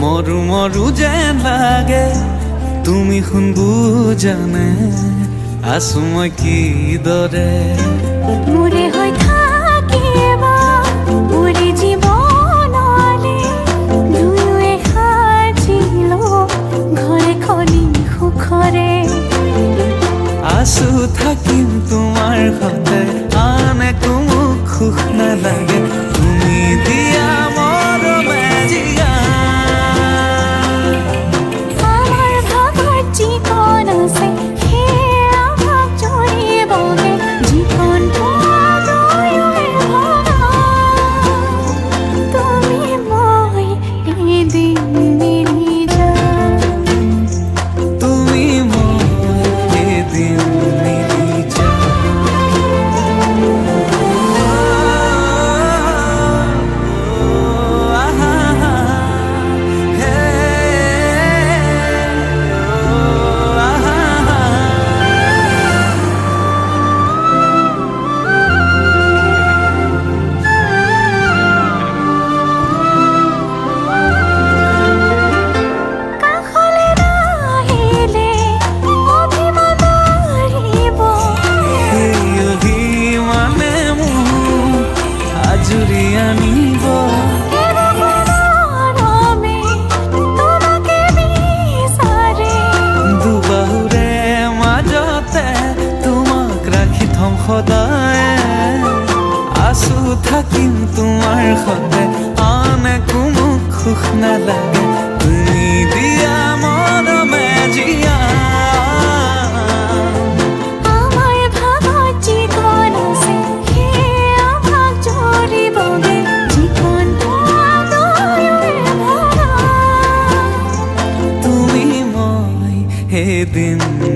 মরু মরু যেন লাগে। তুমি শুন বুজানে আছো মই কিদৰে মোৰে হৈ থাকিব মোৰে জীৱনলে দুয়োৱে সাজিলো ঘৰে খনি সুখৰে আছো থাকিম তোমাৰ সতে আন একো মোক সুখ নালাগে আজৰি আমি তোমাকে দুবাহুৰে মাজতে তোমাক ৰাখি থম সদায়। আছো থাকিম তোমাৰ সতে। ভগা তুমি মই এদিন